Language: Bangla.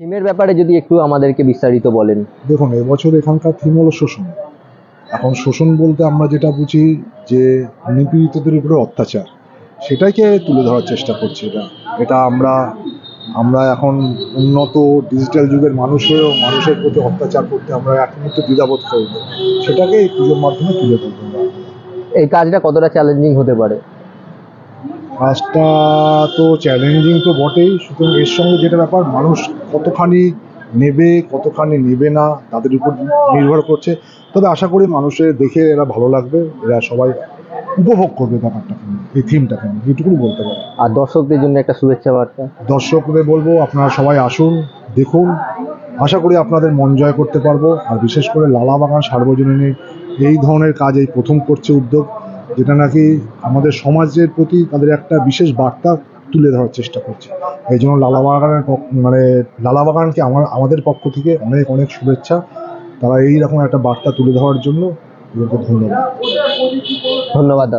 থিমের ব্যাপারে যদি একটু আমাদেরকে বিস্তারিত বলেন। দেখুন এবছর এখানকার থিম হলো শোষণ। এখন শোষণ বলতে আমরা যেটা বুঝি যে নিপীড়িতদের উপরে অত্যাচার। সেটাকে তুলে ধরার চেষ্টা করছি এটা এটা আমরা আমরা এখন উন্নত ডিজিটাল যুগের মানুষ হয়েও মানুষের প্রতি অত্যাচার করতে আমরা এক মুহূর্তে দ্বিধাবোধ করি না। সেটাকে এই পুজোর মাধ্যমে তুলে ধরবো এই কাজটা কতটা চ্যালেঞ্জিং হতে পারে? কাজটা তো চ্যালেঞ্জিং তো বটেই সুতরাং এর সঙ্গে যেটা ব্যাপার মানুষ কতখানি নেবে কতখানি নেবে না তাদের উপর নির্ভর করছে। তবে আশা করি মানুষের দেখে এরা ভালো লাগবে এরা সবাই উপভোগ করবে ব্যাপারটাকে এই থিমটাকে নিয়ে, এইটুকুনি বলতে পারি। আর দর্শকদের জন্য একটা শুভেচ্ছা বার্তা। দর্শকদের বলব আপনারা সবাই আসুন দেখুন। আশা করি আপনাদের মন জয় করতে পারব আর বিশেষ করে লালা বাগান সার্বজনীন এই ধরনের কাজ এই প্রথম করছে উদ্যোগ। যেটা নাকি আমাদের সমাজের প্রতি তাদের একটা বিশেষ বার্তা তুলে ধরার চেষ্টা করছে। এই জন্য লালাবাগানের মানে লালাবাগানকে আমার, আমাদের পক্ষ থেকে অনেক অনেক শুভেচ্ছা। তারা এইরকম একটা বার্তা তুলে ধরার জন্য ধন্যবাদ। ধন্যবাদ